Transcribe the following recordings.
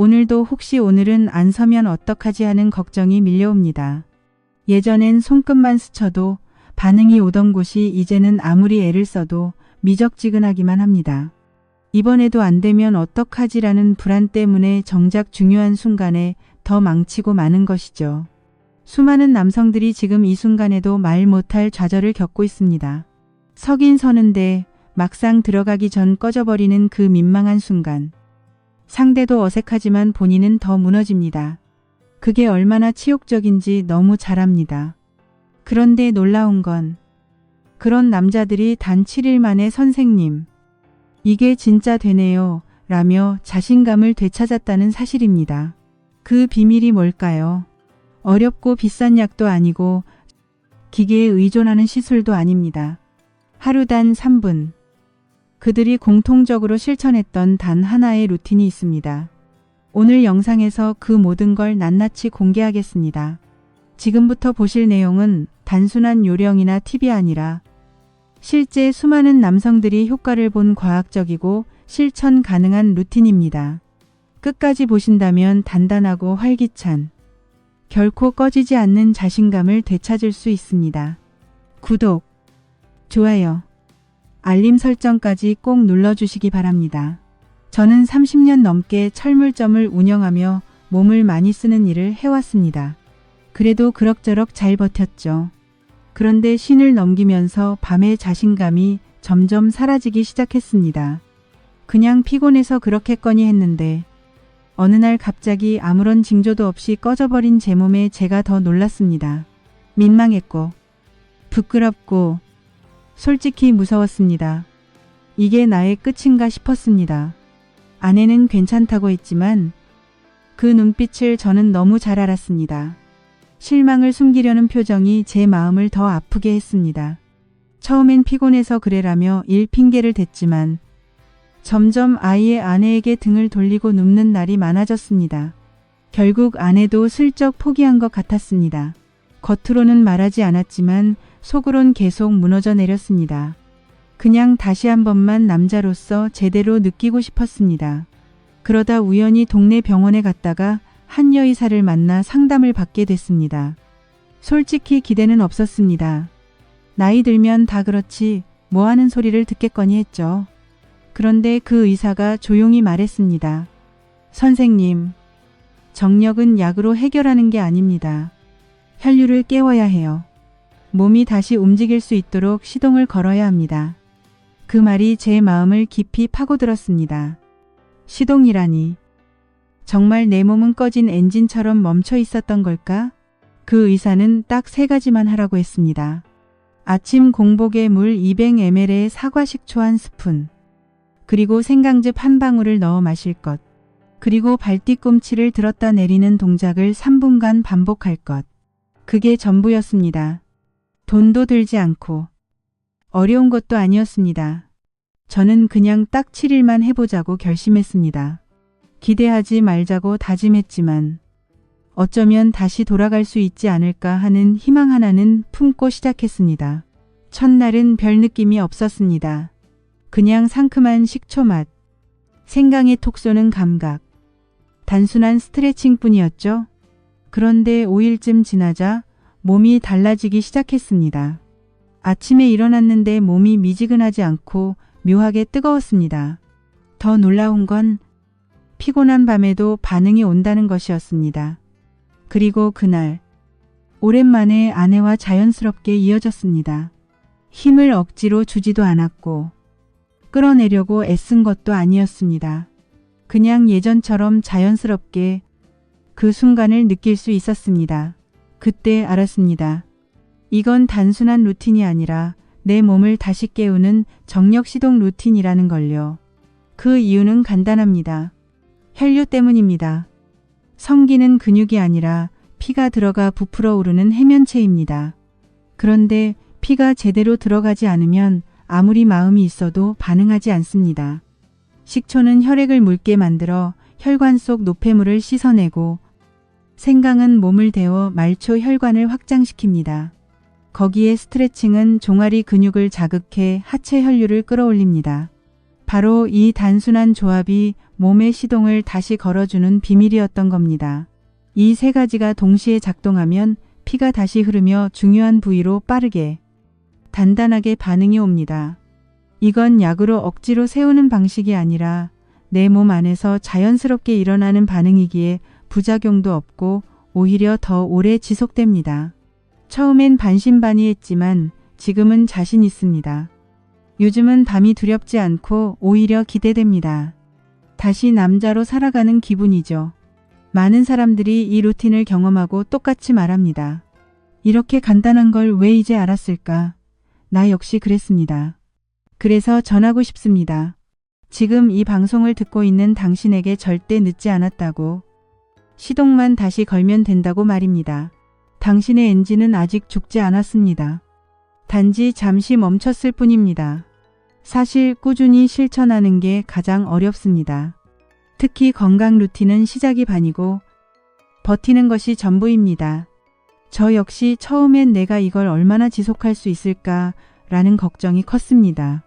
오늘도 혹시 오늘은 안 서면 어떡하지 하는 걱정이 밀려옵니다. 예전엔 손끝만 스쳐도 반응이 오던 곳이 이제는 아무리 애를 써도 미적지근하기만 합니다. 이번에도 안 되면 어떡하지라는 불안 때문에 정작 중요한 순간에 더 망치고 마는 것이죠. 수많은 남성들이 지금 이 순간에도 말 못할 좌절을 겪고 있습니다. 서긴 서는데 막상 들어가기 전 꺼져버리는 그 민망한 순간. 상대도 어색하지만 본인은 더 무너집니다. 그게 얼마나 치욕적인지 너무 잘 압니다. 그런데 놀라운 건 그런 남자들이 단 7일 만에 선생님, 이게 진짜 되네요. 라며 자신감을 되찾았다는 사실입니다. 그 비밀이 뭘까요? 어렵고 비싼 약도 아니고 기계에 의존하는 시술도 아닙니다. 하루 단 3분. 그들이 공통적으로 실천했던 단 하나의 루틴이 있습니다. 오늘 영상에서 그 모든 걸 낱낱이 공개하겠습니다. 지금부터 보실 내용은 단순한 요령이나 팁이 아니라 실제 수많은 남성들이 효과를 본 과학적이고 실천 가능한 루틴입니다. 끝까지 보신다면 단단하고 활기찬, 결코 꺼지지 않는 자신감을 되찾을 수 있습니다. 구독, 좋아요, 알림 설정까지 꼭 눌러주시기 바랍니다. 저는 30년 넘게 철물점을 운영하며 몸을 많이 쓰는 일을 해왔습니다. 그래도 그럭저럭 잘 버텼죠. 그런데 신을 넘기면서 밤의 자신감이 점점 사라지기 시작했습니다. 그냥 피곤해서 그렇겠거니 했는데 어느 날 갑자기 아무런 징조도 없이 꺼져버린 제 몸에 제가 더 놀랐습니다. 민망했고 부끄럽고 솔직히 무서웠습니다. 이게 나의 끝인가 싶었습니다. 아내는 괜찮다고 했지만 그 눈빛을 저는 너무 잘 알았습니다. 실망을 숨기려는 표정이 제 마음을 더 아프게 했습니다. 처음엔 피곤해서 그래라며 일 핑계를 댔지만 점점 아이의 아내에게 등을 돌리고 눕는 날이 많아졌습니다. 결국 아내도 슬쩍 포기한 것 같았습니다. 겉으로는 말하지 않았지만 속으론 계속 무너져 내렸습니다. 그냥 다시 한 번만 남자로서 제대로 느끼고 싶었습니다. 그러다 우연히 동네 병원에 갔다가 한 여 의사를 만나 상담을 받게 됐습니다. 솔직히 기대는 없었습니다. 나이 들면 다 그렇지 뭐 하는 소리를 듣겠거니 했죠. 그런데 그 의사가 조용히 말했습니다. 선생님, 정력은 약으로 해결하는 게 아닙니다. 혈류를 깨워야 해요. 몸이 다시 움직일 수 있도록 시동을 걸어야 합니다. 그 말이 제 마음을 깊이 파고들었습니다. 시동이라니. 정말 내 몸은 꺼진 엔진처럼 멈춰 있었던 걸까? 그 의사는 딱 세 가지만 하라고 했습니다. 아침 공복에 물 200ml에 사과 식초 한 스푼. 그리고 생강즙 한 방울을 넣어 마실 것. 그리고 발뒤꿈치를 들었다 내리는 동작을 3분간 반복할 것. 그게 전부였습니다. 돈도 들지 않고 어려운 것도 아니었습니다. 저는 그냥 딱 7일만 해보자고 결심했습니다. 기대하지 말자고 다짐했지만 어쩌면 다시 돌아갈 수 있지 않을까 하는 희망 하나는 품고 시작했습니다. 첫날은 별 느낌이 없었습니다. 그냥 상큼한 식초 맛, 생강에 톡 쏘는 감각, 단순한 스트레칭 뿐이었죠. 그런데 5일쯤 지나자 몸이 달라지기 시작했습니다. 아침에 일어났는데 몸이 미지근하지 않고 묘하게 뜨거웠습니다. 더 놀라운 건 피곤한 밤에도 반응이 온다는 것이었습니다. 그리고 그날 오랜만에 아내와 자연스럽게 이어졌습니다. 힘을 억지로 주지도 않았고 끌어내려고 애쓴 것도 아니었습니다. 그냥 예전처럼 자연스럽게 그 순간을 느낄 수 있었습니다. 그때 알았습니다. 이건 단순한 루틴이 아니라 내 몸을 다시 깨우는 정력 시동 루틴이라는 걸요. 그 이유는 간단합니다. 혈류 때문입니다. 성기는 근육이 아니라 피가 들어가 부풀어 오르는 해면체입니다. 그런데 피가 제대로 들어가지 않으면 아무리 마음이 있어도 반응하지 않습니다. 식초는 혈액을 묽게 만들어 혈관 속 노폐물을 씻어내고 생강은 몸을 데워 말초 혈관을 확장시킵니다. 거기에 스트레칭은 종아리 근육을 자극해 하체 혈류를 끌어올립니다. 바로 이 단순한 조합이 몸의 시동을 다시 걸어주는 비밀이었던 겁니다. 이 세 가지가 동시에 작동하면 피가 다시 흐르며 중요한 부위로 빠르게, 단단하게 반응이 옵니다. 이건 약으로 억지로 세우는 방식이 아니라 내 몸 안에서 자연스럽게 일어나는 반응이기에 부작용도 없고 오히려 더 오래 지속됩니다. 처음엔 반신반의했지만 지금은 자신 있습니다. 요즘은 밤이 두렵지 않고 오히려 기대됩니다. 다시 남자로 살아가는 기분이죠. 많은 사람들이 이 루틴을 경험하고 똑같이 말합니다. 이렇게 간단한 걸 왜 이제 알았을까? 나 역시 그랬습니다. 그래서 전하고 싶습니다. 지금 이 방송을 듣고 있는 당신에게 절대 늦지 않았다고. 시동만 다시 걸면 된다고 말입니다. 당신의 엔진은 아직 죽지 않았습니다. 단지 잠시 멈췄을 뿐입니다. 사실 꾸준히 실천하는 게 가장 어렵습니다. 특히 건강 루틴은 시작이 반이고 버티는 것이 전부입니다. 저 역시 처음엔 내가 이걸 얼마나 지속할 수 있을까 라는 걱정이 컸습니다.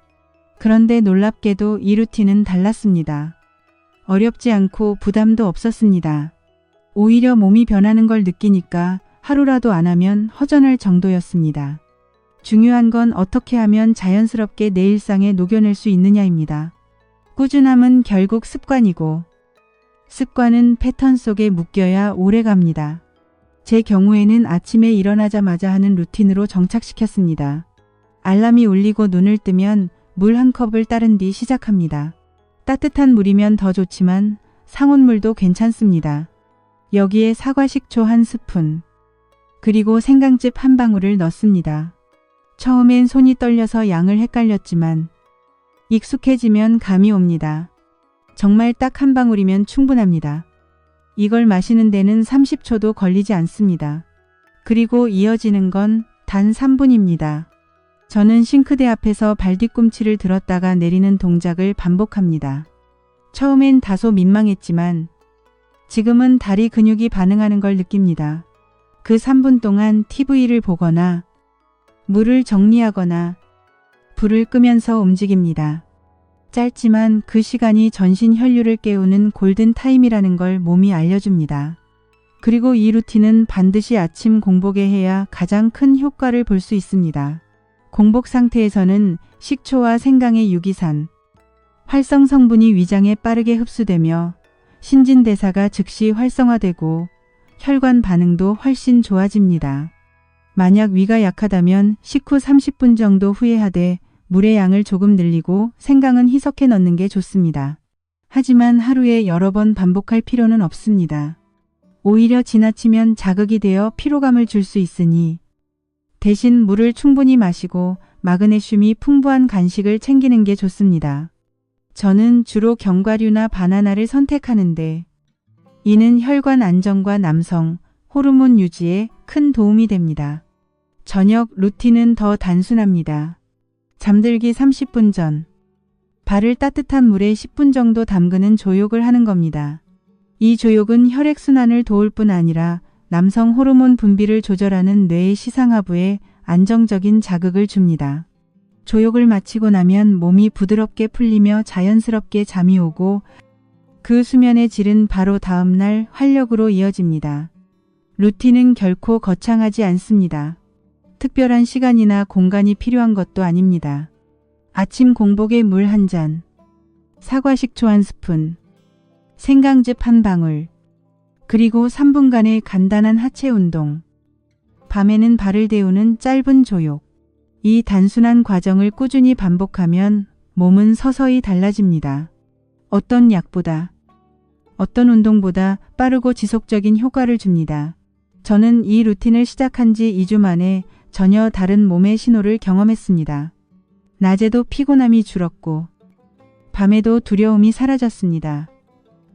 그런데 놀랍게도 이 루틴은 달랐습니다. 어렵지 않고 부담도 없었습니다. 오히려 몸이 변하는 걸 느끼니까 하루라도 안 하면 허전할 정도였습니다. 중요한 건 어떻게 하면 자연스럽게 내 일상에 녹여낼 수 있느냐입니다. 꾸준함은 결국 습관이고 습관은 패턴 속에 묶여야 오래 갑니다. 제 경우에는 아침에 일어나자마자 하는 루틴으로 정착시켰습니다. 알람이 울리고 눈을 뜨면 물 한 컵을 따른 뒤 시작합니다. 따뜻한 물이면 더 좋지만 상온물도 괜찮습니다. 여기에 사과 식초 한 스푼, 그리고 생강즙 한 방울을 넣습니다. 처음엔 손이 떨려서 양을 헷갈렸지만 익숙해지면 감이 옵니다. 정말 딱 한 방울이면 충분합니다. 이걸 마시는 데는 30초도 걸리지 않습니다. 그리고 이어지는 건 단 3분입니다. 저는 싱크대 앞에서 발 뒤꿈치를 들었다가 내리는 동작을 반복합니다. 처음엔 다소 민망했지만 지금은 다리 근육이 반응하는 걸 느낍니다. 그 3분 동안 TV를 보거나 물을 정리하거나 불을 끄면서 움직입니다. 짧지만 그 시간이 전신 혈류를 깨우는 골든 타임이라는 걸 몸이 알려줍니다. 그리고 이 루틴은 반드시 아침 공복에 해야 가장 큰 효과를 볼 수 있습니다. 공복 상태에서는 식초와 생강의 유기산, 활성 성분이 위장에 빠르게 흡수되며 신진대사가 즉시 활성화되고 혈관 반응도 훨씬 좋아집니다. 만약 위가 약하다면 식후 30분 정도 후에 하되 물의 양을 조금 늘리고 생강은 희석해 넣는 게 좋습니다. 하지만 하루에 여러 번 반복할 필요는 없습니다. 오히려 지나치면 자극이 되어 피로감을 줄 수 있으니 대신 물을 충분히 마시고 마그네슘이 풍부한 간식을 챙기는 게 좋습니다. 저는 주로 견과류나 바나나를 선택하는데 이는 혈관 안정과 남성, 호르몬 유지에 큰 도움이 됩니다. 저녁 루틴은 더 단순합니다. 잠들기 30분 전, 발을 따뜻한 물에 10분 정도 담그는 조욕을 하는 겁니다. 이 조욕은 혈액순환을 도울 뿐 아니라 남성 호르몬 분비를 조절하는 뇌의 시상하부에 안정적인 자극을 줍니다. 조욕을 마치고 나면 몸이 부드럽게 풀리며 자연스럽게 잠이 오고 그 수면의 질은 바로 다음날 활력으로 이어집니다. 루틴은 결코 거창하지 않습니다. 특별한 시간이나 공간이 필요한 것도 아닙니다. 아침 공복에 물 한 잔, 사과 식초 한 스푼, 생강즙 한 방울, 그리고 3분간의 간단한 하체 운동. 밤에는 발을 데우는 짧은 조욕. 이 단순한 과정을 꾸준히 반복하면 몸은 서서히 달라집니다. 어떤 약보다, 어떤 운동보다 빠르고 지속적인 효과를 줍니다. 저는 이 루틴을 시작한 지 2주 만에 전혀 다른 몸의 신호를 경험했습니다. 낮에도 피곤함이 줄었고, 밤에도 두려움이 사라졌습니다.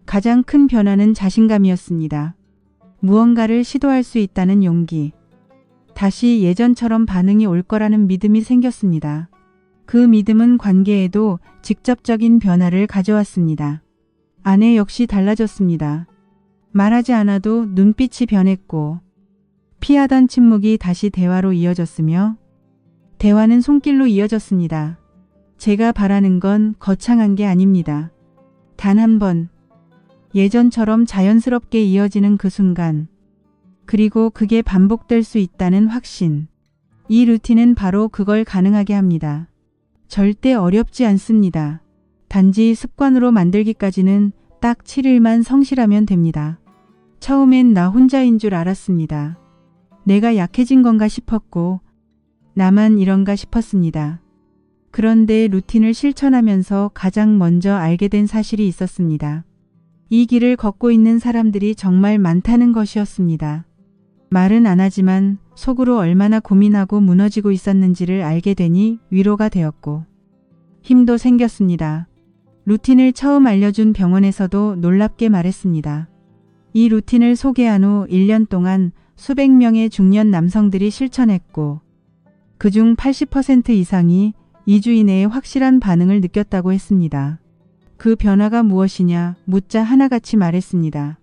가장 큰 변화는 자신감이었습니다. 무언가를 시도할 수 있다는 용기. 다시 예전처럼 반응이 올 거라는 믿음이 생겼습니다. 그 믿음은 관계에도 직접적인 변화를 가져왔습니다. 아내 역시 달라졌습니다. 말하지 않아도 눈빛이 변했고 피하던 침묵이 다시 대화로 이어졌으며 대화는 손길로 이어졌습니다. 제가 바라는 건 거창한 게 아닙니다. 단 한 번. 예전처럼 자연스럽게 이어지는 그 순간. 그리고 그게 반복될 수 있다는 확신. 이 루틴은 바로 그걸 가능하게 합니다. 절대 어렵지 않습니다. 단지 습관으로 만들기까지는 딱 7일만 성실하면 됩니다. 처음엔 나 혼자인 줄 알았습니다. 내가 약해진 건가 싶었고, 나만 이런가 싶었습니다. 그런데 루틴을 실천하면서 가장 먼저 알게 된 사실이 있었습니다. 이 길을 걷고 있는 사람들이 정말 많다는 것이었습니다. 말은 안 하지만 속으로 얼마나 고민하고 무너지고 있었는지를 알게 되니 위로가 되었고, 힘도 생겼습니다. 루틴을 처음 알려준 병원에서도 놀랍게 말했습니다. 이 루틴을 소개한 후 1년 동안 수백 명의 중년 남성들이 실천했고, 그중 80% 이상이 2주 이내에 확실한 반응을 느꼈다고 했습니다. 그 변화가 무엇이냐 묻자 하나같이 말했습니다.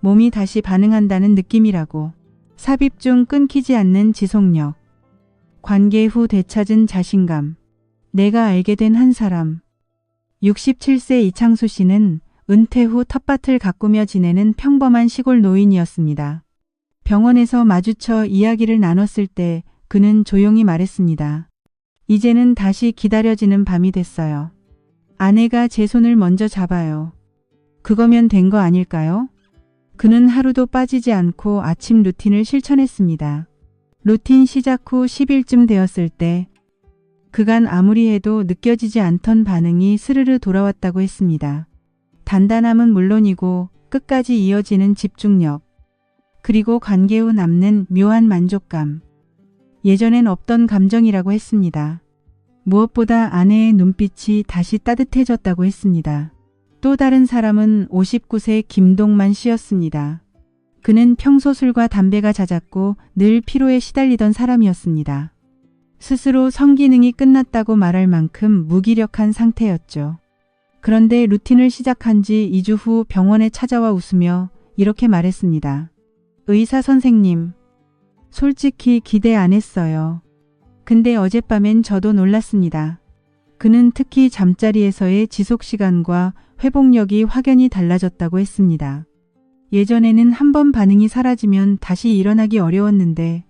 몸이 다시 반응한다는 느낌이라고. 삽입 중 끊기지 않는 지속력. 관계 후 되찾은 자신감. 내가 알게 된 한 사람. 67세 이창수 씨는 은퇴 후 텃밭을 가꾸며 지내는 평범한 시골 노인이었습니다. 병원에서 마주쳐 이야기를 나눴을 때 그는 조용히 말했습니다. 이제는 다시 기다려지는 밤이 됐어요. 아내가 제 손을 먼저 잡아요. 그거면 된 거 아닐까요? 그는 하루도 빠지지 않고 아침 루틴을 실천했습니다. 루틴 시작 후 10일쯤 되었을 때 그간 아무리 해도 느껴지지 않던 반응이 스르르 돌아왔다고 했습니다. 단단함은 물론이고 끝까지 이어지는 집중력, 그리고 관계 후 남는 묘한 만족감. 예전엔 없던 감정이라고 했습니다. 무엇보다 아내의 눈빛이 다시 따뜻해졌다고 했습니다. 또 다른 사람은 59세 김동만 씨였습니다. 그는 평소 술과 담배가 잦았고 늘 피로에 시달리던 사람이었습니다. 스스로 성기능이 끝났다고 말할 만큼 무기력한 상태였죠. 그런데 루틴을 시작한 지 2주 후 병원에 찾아와 웃으며 이렇게 말했습니다. 의사 선생님, 솔직히 기대 안 했어요. 근데 어젯밤엔 저도 놀랐습니다. 그는 특히 잠자리에서의 지속 시간과 회복력이 확연히 달라졌다고 했습니다. 예전에는 한 번 반응이 사라지면 다시 일어나기 어려웠는데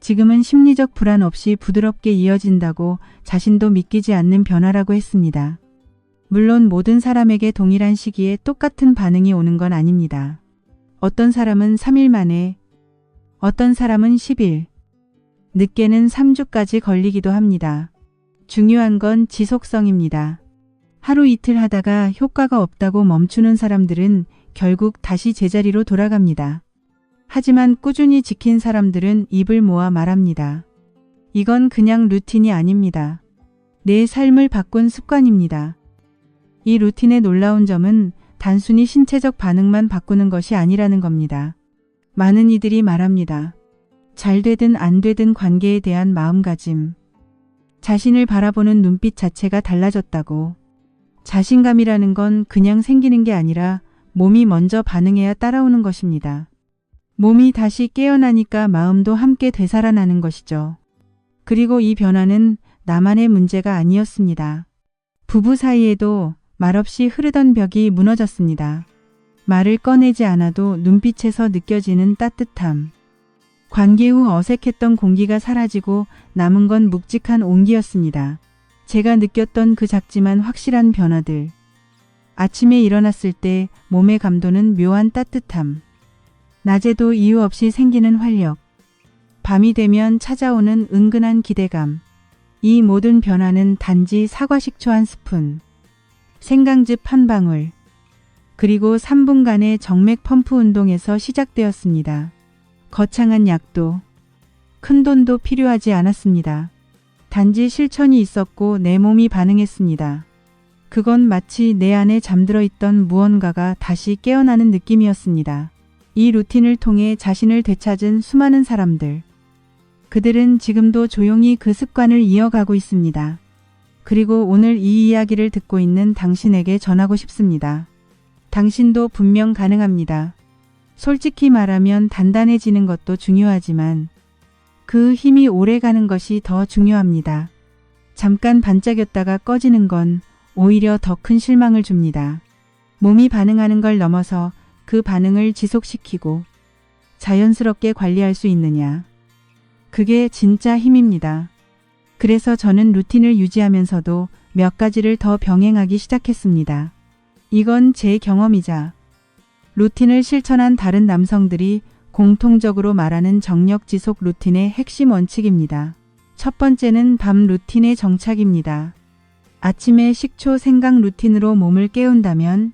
지금은 심리적 불안 없이 부드럽게 이어진다고 자신도 믿기지 않는 변화라고 했습니다. 물론 모든 사람에게 동일한 시기에 똑같은 반응이 오는 건 아닙니다. 어떤 사람은 3일 만에, 어떤 사람은 10일, 늦게는 3주까지 걸리기도 합니다. 중요한 건 지속성입니다. 하루 이틀 하다가 효과가 없다고 멈추는 사람들은 결국 다시 제자리로 돌아갑니다. 하지만 꾸준히 지킨 사람들은 입을 모아 말합니다. 이건 그냥 루틴이 아닙니다. 내 삶을 바꾼 습관입니다. 이 루틴의 놀라운 점은 단순히 신체적 반응만 바꾸는 것이 아니라는 겁니다. 많은 이들이 말합니다. 잘 되든 안 되든 관계에 대한 마음가짐. 자신을 바라보는 눈빛 자체가 달라졌다고. 자신감이라는 건 그냥 생기는 게 아니라 몸이 먼저 반응해야 따라오는 것입니다. 몸이 다시 깨어나니까 마음도 함께 되살아나는 것이죠. 그리고 이 변화는 나만의 문제가 아니었습니다. 부부 사이에도 말없이 흐르던 벽이 무너졌습니다. 말을 꺼내지 않아도 눈빛에서 느껴지는 따뜻함. 관계 후 어색했던 공기가 사라지고 남은 건 묵직한 온기였습니다. 제가 느꼈던 그 작지만 확실한 변화들. 아침에 일어났을 때 몸의 감도는 묘한 따뜻함. 낮에도 이유 없이 생기는 활력. 밤이 되면 찾아오는 은근한 기대감. 이 모든 변화는 단지 사과식초 한 스푼, 생강즙 한 방울, 그리고 3분간의 정맥 펌프 운동에서 시작되었습니다. 거창한 약도, 큰 돈도 필요하지 않았습니다. 단지 실천이 있었고 내 몸이 반응했습니다. 그건 마치 내 안에 잠들어 있던 무언가가 다시 깨어나는 느낌이었습니다. 이 루틴을 통해 자신을 되찾은 수많은 사람들. 그들은 지금도 조용히 그 습관을 이어가고 있습니다. 그리고 오늘 이 이야기를 듣고 있는 당신에게 전하고 싶습니다. 당신도 분명 가능합니다. 솔직히 말하면 단단해지는 것도 중요하지만 그 힘이 오래 가는 것이 더 중요합니다. 잠깐 반짝였다가 꺼지는 건 오히려 더 큰 실망을 줍니다. 몸이 반응하는 걸 넘어서 그 반응을 지속시키고 자연스럽게 관리할 수 있느냐. 그게 진짜 힘입니다. 그래서 저는 루틴을 유지하면서도 몇 가지를 더 병행하기 시작했습니다. 이건 제 경험이자 루틴을 실천한 다른 남성들이 공통적으로 말하는 정력 지속 루틴의 핵심 원칙입니다. 첫 번째는 밤 루틴의 정착입니다. 아침에 식초 생강 루틴으로 몸을 깨운다면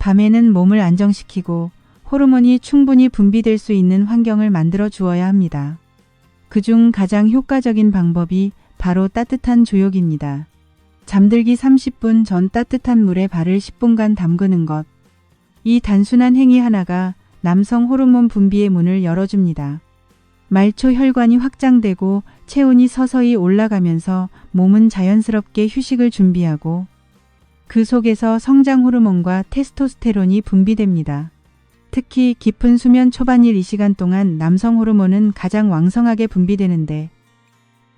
밤에는 몸을 안정시키고 호르몬이 충분히 분비될 수 있는 환경을 만들어 주어야 합니다. 그중 가장 효과적인 방법이 바로 따뜻한 조욕입니다. 잠들기 30분 전 따뜻한 물에 발을 10분간 담그는 것. 이 단순한 행위 하나가 남성 호르몬 분비의 문을 열어줍니다. 말초 혈관이 확장되고 체온이 서서히 올라가면서 몸은 자연스럽게 휴식을 준비하고 그 속에서 성장 호르몬과 테스토스테론이 분비됩니다. 특히 깊은 수면 초반일 이 시간 동안 남성 호르몬은 가장 왕성하게 분비되는데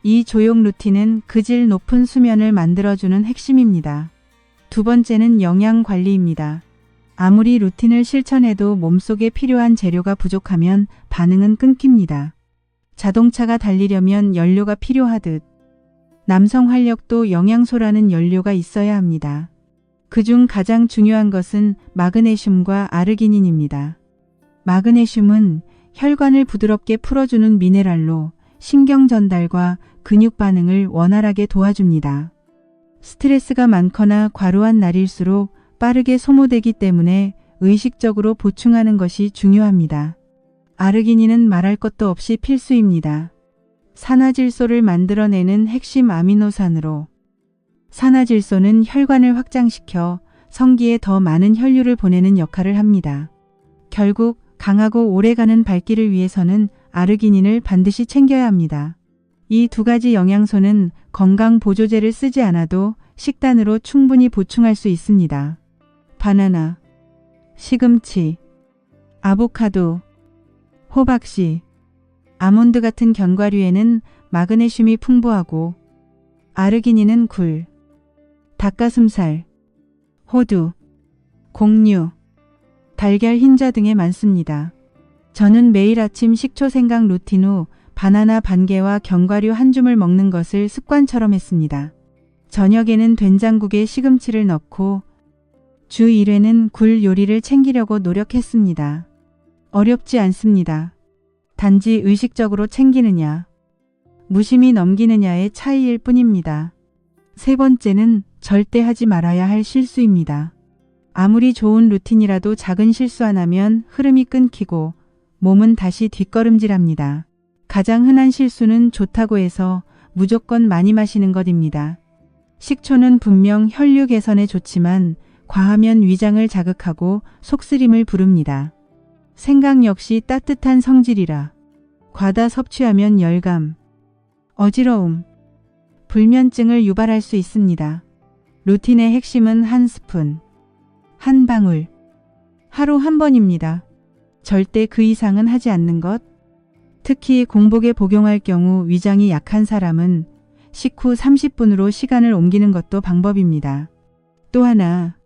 이 조용 루틴은 그 질 높은 수면을 만들어주는 핵심입니다. 두 번째는 영양 관리입니다. 아무리 루틴을 실천해도 몸속에 필요한 재료가 부족하면 반응은 끊깁니다. 자동차가 달리려면 연료가 필요하듯 남성 활력도 영양소라는 연료가 있어야 합니다. 그중 가장 중요한 것은 마그네슘과 아르기닌입니다. 마그네슘은 혈관을 부드럽게 풀어주는 미네랄로 신경 전달과 근육 반응을 원활하게 도와줍니다. 스트레스가 많거나 과로한 날일수록 빠르게 소모되기 때문에 의식적으로 보충하는 것이 중요합니다. 아르기닌은 말할 것도 없이 필수입니다. 산화질소를 만들어내는 핵심 아미노산으로 산화질소는 혈관을 확장시켜 성기에 더 많은 혈류를 보내는 역할을 합니다. 결국 강하고 오래가는 발길을 위해서는 아르기닌을 반드시 챙겨야 합니다. 이 두 가지 영양소는 건강 보조제를 쓰지 않아도 식단으로 충분히 보충할 수 있습니다. 바나나, 시금치, 아보카도, 호박씨, 아몬드 같은 견과류에는 마그네슘이 풍부하고 아르기닌은 굴, 닭가슴살, 호두, 곡류, 달걀 흰자 등에 많습니다. 저는 매일 아침 식초 생강 루틴 후 바나나 반 개와 견과류 한 줌을 먹는 것을 습관처럼 했습니다. 저녁에는 된장국에 시금치를 넣고 주 1회는 굴 요리를 챙기려고 노력했습니다. 어렵지 않습니다. 단지 의식적으로 챙기느냐, 무심히 넘기느냐의 차이일 뿐입니다. 세 번째는 절대 하지 말아야 할 실수입니다. 아무리 좋은 루틴이라도 작은 실수 하나면 흐름이 끊기고 몸은 다시 뒷걸음질합니다. 가장 흔한 실수는 좋다고 해서 무조건 많이 마시는 것입니다. 식초는 분명 혈류 개선에 좋지만 과하면 위장을 자극하고 속쓰림을 부릅니다. 생강 역시 따뜻한 성질이라 과다 섭취하면 열감, 어지러움, 불면증을 유발할 수 있습니다. 루틴의 핵심은 한 스푼, 한 방울, 하루 한 번입니다. 절대 그 이상은 하지 않는 것. 특히 공복에 복용할 경우 위장이 약한 사람은 식후 30분으로 시간을 옮기는 것도 방법입니다. 또 하나,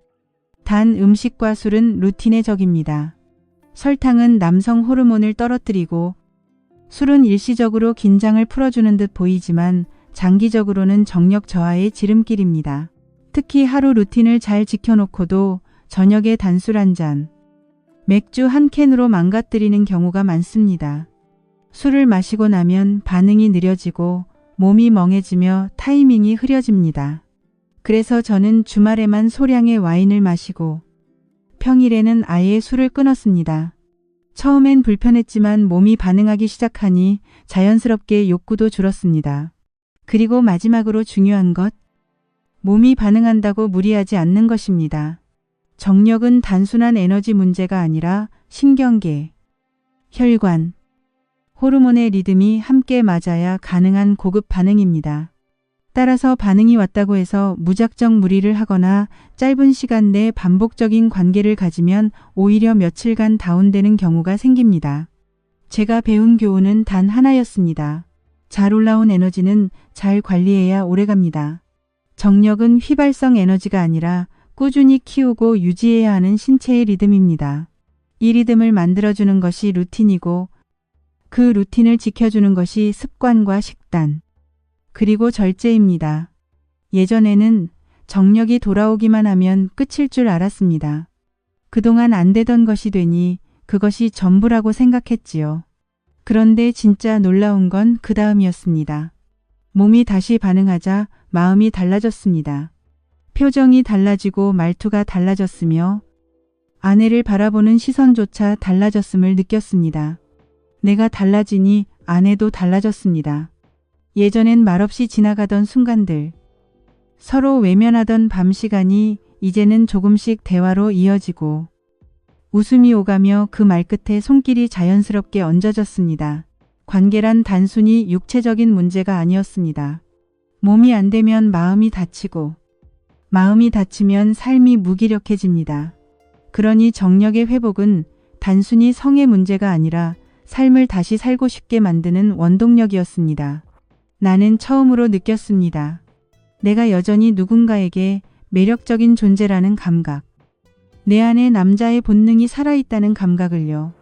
단 음식과 술은 루틴의 적입니다. 설탕은 남성 호르몬을 떨어뜨리고 술은 일시적으로 긴장을 풀어주는 듯 보이지만 장기적으로는 정력 저하의 지름길입니다. 특히 하루 루틴을 잘 지켜놓고도 저녁에 단술 한 잔, 맥주 한 캔으로 망가뜨리는 경우가 많습니다. 술을 마시고 나면 반응이 느려지고 몸이 멍해지며 타이밍이 흐려집니다. 그래서 저는 주말에만 소량의 와인을 마시고 평일에는 아예 술을 끊었습니다. 처음엔 불편했지만 몸이 반응하기 시작하니 자연스럽게 욕구도 줄었습니다. 그리고 마지막으로 중요한 것, 몸이 반응한다고 무리하지 않는 것입니다. 정력은 단순한 에너지 문제가 아니라 신경계, 혈관, 호르몬의 리듬이 함께 맞아야 가능한 고급 반응입니다. 따라서 반응이 왔다고 해서 무작정 무리를 하거나 짧은 시간 내 반복적인 관계를 가지면 오히려 며칠간 다운되는 경우가 생깁니다. 제가 배운 교훈은 단 하나였습니다. 잘 올라온 에너지는 잘 관리해야 오래갑니다. 정력은 휘발성 에너지가 아니라 꾸준히 키우고 유지해야 하는 신체의 리듬입니다. 이 리듬을 만들어주는 것이 루틴이고 그 루틴을 지켜주는 것이 습관과 식단, 그리고 절제입니다. 예전에는 정력이 돌아오기만 하면 끝일 줄 알았습니다. 그동안 안 되던 것이 되니 그것이 전부라고 생각했지요. 그런데 진짜 놀라운 건 그 다음이었습니다. 몸이 다시 반응하자 마음이 달라졌습니다. 표정이 달라지고 말투가 달라졌으며 아내를 바라보는 시선조차 달라졌음을 느꼈습니다. 내가 달라지니 아내도 달라졌습니다. 예전엔 말없이 지나가던 순간들, 서로 외면하던 밤 시간이 이제는 조금씩 대화로 이어지고 웃음이 오가며 그 말끝에 손길이 자연스럽게 얹어졌습니다. 관계란 단순히 육체적인 문제가 아니었습니다. 몸이 안 되면 마음이 다치고 마음이 다치면 삶이 무기력해집니다. 그러니 정력의 회복은 단순히 성의 문제가 아니라 삶을 다시 살고 싶게 만드는 원동력이었습니다. 나는 처음으로 느꼈습니다. 내가 여전히 누군가에게 매력적인 존재라는 감각. 내 안에 남자의 본능이 살아있다는 감각을요.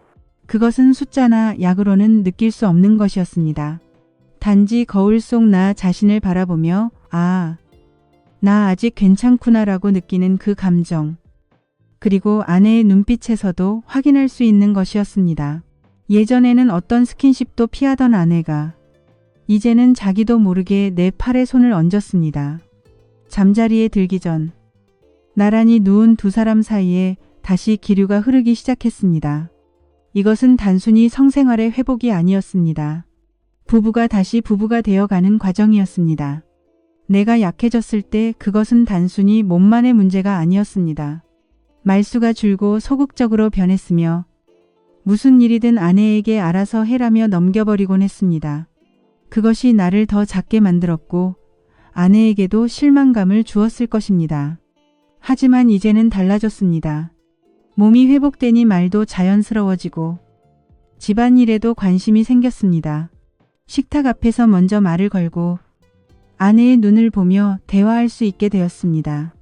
그것은 숫자나 약으로는 느낄 수 없는 것이었습니다. 단지 거울 속 나 자신을 바라보며, 아, 나 아직 괜찮구나라고 느끼는 그 감정. 그리고 아내의 눈빛에서도 확인할 수 있는 것이었습니다. 예전에는 어떤 스킨십도 피하던 아내가 이제는 자기도 모르게 내 팔에 손을 얹었습니다. 잠자리에 들기 전 나란히 누운 두 사람 사이에 다시 기류가 흐르기 시작했습니다. 이것은 단순히 성생활의 회복이 아니었습니다. 부부가 다시 부부가 되어가는 과정이었습니다. 내가 약해졌을 때 그것은 단순히 몸만의 문제가 아니었습니다. 말수가 줄고 소극적으로 변했으며 무슨 일이든 아내에게 알아서 해라며 넘겨버리곤 했습니다. 그것이 나를 더 작게 만들었고 아내에게도 실망감을 주었을 것입니다. 하지만 이제는 달라졌습니다. 몸이 회복되니 말도 자연스러워지고 집안일에도 관심이 생겼습니다. 식탁 앞에서 먼저 말을 걸고 아내의 눈을 보며 대화할 수 있게 되었습니다.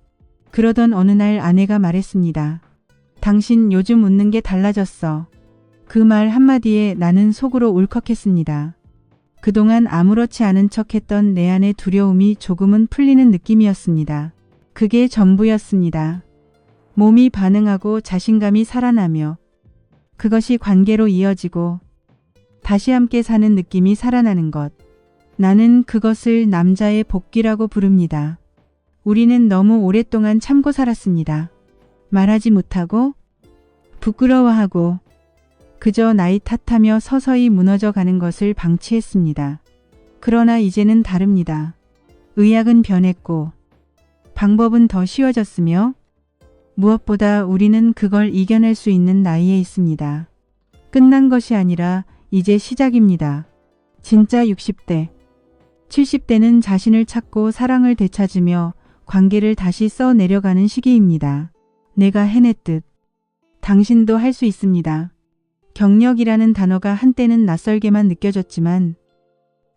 그러던 어느 날 아내가 말했습니다. 당신 요즘 웃는 게 달라졌어. 그 말 한마디에 나는 속으로 울컥했습니다. 그동안 아무렇지 않은 척 했던 내 안의 두려움이 조금은 풀리는 느낌이었습니다. 그게 전부였습니다. 몸이 반응하고 자신감이 살아나며 그것이 관계로 이어지고 다시 함께 사는 느낌이 살아나는 것. 나는 그것을 남자의 복귀라고 부릅니다. 우리는 너무 오랫동안 참고 살았습니다. 말하지 못하고 부끄러워하고 그저 나이 탓하며 서서히 무너져 가는 것을 방치했습니다. 그러나 이제는 다릅니다. 의학은 변했고 방법은 더 쉬워졌으며 무엇보다 우리는 그걸 이겨낼 수 있는 나이에 있습니다. 끝난 것이 아니라 이제 시작입니다. 진짜 60대, 70대는 자신을 찾고 사랑을 되찾으며 관계를 다시 써 내려가는 시기입니다. 내가 해냈듯 당신도 할 수 있습니다. 경력이라는 단어가 한때는 낯설게만 느껴졌지만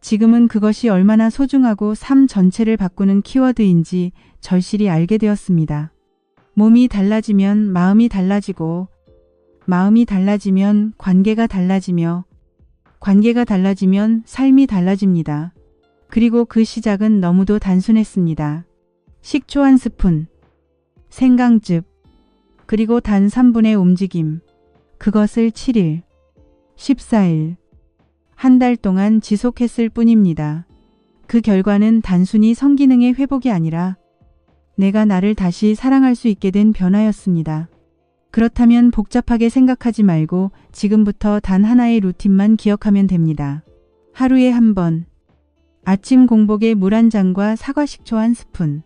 지금은 그것이 얼마나 소중하고 삶 전체를 바꾸는 키워드인지 절실히 알게 되었습니다. 몸이 달라지면 마음이 달라지고 마음이 달라지면 관계가 달라지며 관계가 달라지면 삶이 달라집니다. 그리고 그 시작은 너무도 단순했습니다. 식초 한 스푼, 생강즙, 그리고 단 3분의 움직임. 그것을 7일, 14일, 한 달 동안 지속했을 뿐입니다. 그 결과는 단순히 성기능의 회복이 아니라 내가 나를 다시 사랑할 수 있게 된 변화였습니다. 그렇다면 복잡하게 생각하지 말고 지금부터 단 하나의 루틴만 기억하면 됩니다. 하루에 한 번, 아침 공복에 물 한 잔과 사과 식초 한 스푼,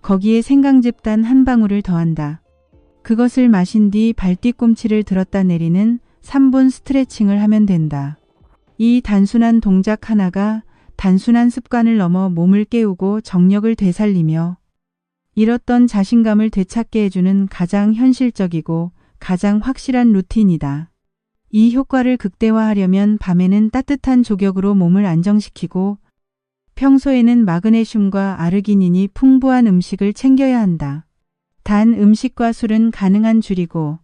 거기에 생강즙 단 한 방울을 더한다. 그것을 마신 뒤 발뒤꿈치를 들었다 내리는 3분 스트레칭을 하면 된다. 이 단순한 동작 하나가 단순한 습관을 넘어 몸을 깨우고 정력을 되살리며 잃었던 자신감을 되찾게 해주는 가장 현실적이고 가장 확실한 루틴이다. 이 효과를 극대화하려면 밤에는 따뜻한 조격으로 몸을 안정시키고 평소에는 마그네슘과 아르기닌이 풍부한 음식을 챙겨야 한다. 단 음식과 술은 가능한 줄이고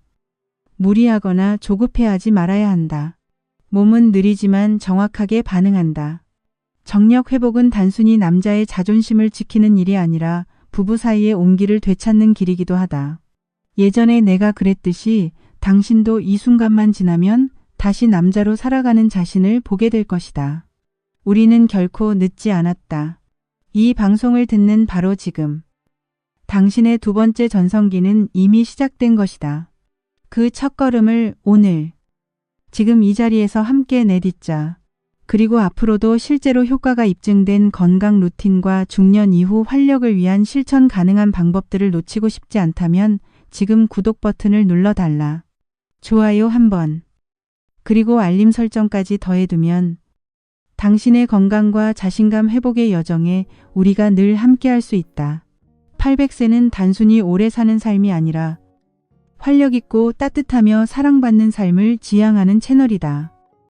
무리하거나 조급해하지 말아야 한다. 몸은 느리지만 정확하게 반응한다. 정력 회복은 단순히 남자의 자존심을 지키는 일이 아니라 부부 사이의 온기를 되찾는 길이기도 하다. 예전에 내가 그랬듯이 당신도 이 순간만 지나면 다시 남자로 살아가는 자신을 보게 될 것이다. 우리는 결코 늦지 않았다. 이 방송을 듣는 바로 지금. 당신의 두 번째 전성기는 이미 시작된 것이다. 그 첫걸음을 오늘, 지금 이 자리에서 함께 내딛자. 그리고 앞으로도 실제로 효과가 입증된 건강 루틴과 중년 이후 활력을 위한 실천 가능한 방법들을 놓치고 싶지 않다면 지금 구독 버튼을 눌러달라. 좋아요 한번. 그리고 알림 설정까지 더해두면 당신의 건강과 자신감 회복의 여정에 우리가 늘 함께할 수 있다. 800세는 단순히 오래 사는 삶이 아니라 활력 있고 따뜻하며 사랑받는 삶을 지향하는 채널이다.